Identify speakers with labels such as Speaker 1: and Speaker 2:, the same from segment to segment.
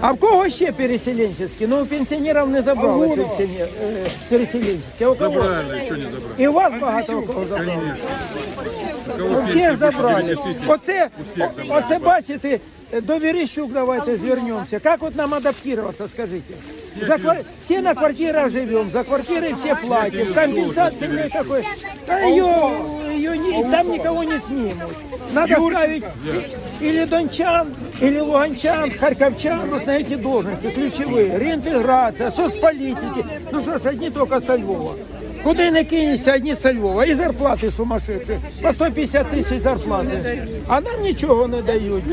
Speaker 1: А в кого ще переселенческий? Ну, у пенсіонерів не забрали пенсіонер, е, переселенческий. А у кого?
Speaker 2: Забрали, что не забрали?
Speaker 1: І у вас багато у кого забрали?
Speaker 2: Конечно. Кого
Speaker 1: У
Speaker 2: пенсия
Speaker 1: всіх
Speaker 2: выше
Speaker 1: забрали.
Speaker 2: 9 тысяч,
Speaker 1: Оце,
Speaker 2: у всех забрали.
Speaker 1: оце бачите, до Верещук давайте звернемся. Как вот нам адаптироваться, скажите? За ква- Все на квартирах живем, за квартиры все платим, компенсации никакой. А ее, ее не- Там никого не снимут. Надо ставить или дончан, или луганчан, харьковчан вот на эти должности ключевые. Реинтеграция, соцполитики. Ну что ж, одни только со Львова. Куди не кинешся, одні со Львова. І зарплати сумасшедші. По 150 тисяч зарплати. А нам нічого не дають.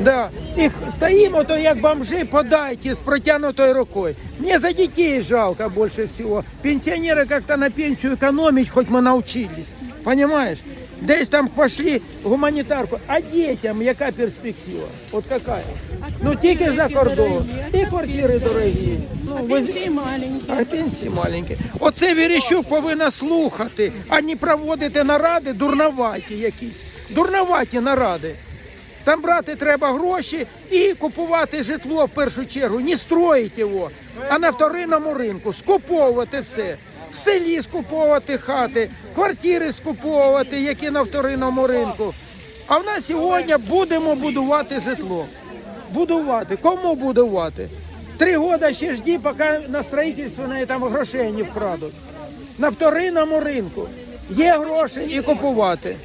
Speaker 1: Да. І стоїмо, то як бомжи, подайте з протягнутою рукою. Мені за дітей жалко більше всього. Пенсіонери як-то на пенсію економить, хоч ми навчились. Понимаешь? Десь там пошли гуманітарку. А дітям яка перспектива? От какая? Ну тільки за кордон. І квартири дорогі. Ну, ви...
Speaker 3: Пенсії маленькі.
Speaker 1: А пенсії маленькі. Оце Верещук повинна слухати, а не проводити наради дурноваті якісь. Дурноваті наради. Там брати треба гроші і купувати житло в першу чергу, не строїть його, а на вторинному ринку скуповувати все. В селі скуповувати хати, квартири скуповувати, які на вторинному ринку. А в нас сьогодні будемо будувати житло. Будувати. Кому будувати? Три роки ще жді, поки на строїтельство на там грошей не вкрадуть. На вторинному ринку є гроші і купувати.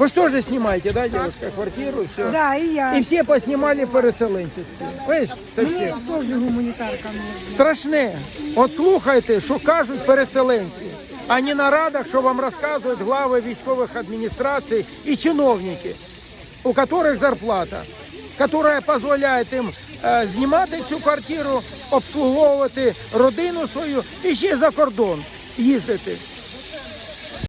Speaker 1: Ви ж теж знімаєте, да, дівчинка, квартиру, все?
Speaker 3: Да, і я.
Speaker 1: І всі поснімали переселенчеські. Знаєш, це всі.
Speaker 3: Теж гуманітарка може.
Speaker 1: Страшне. От слухайте, що кажуть переселенці, а не на радах, що вам розказують глави військових адміністрацій і чиновники, у яких зарплата, дозволяє їм е, знімати цю квартиру, обслуговувати родину свою і ще за кордон їздити.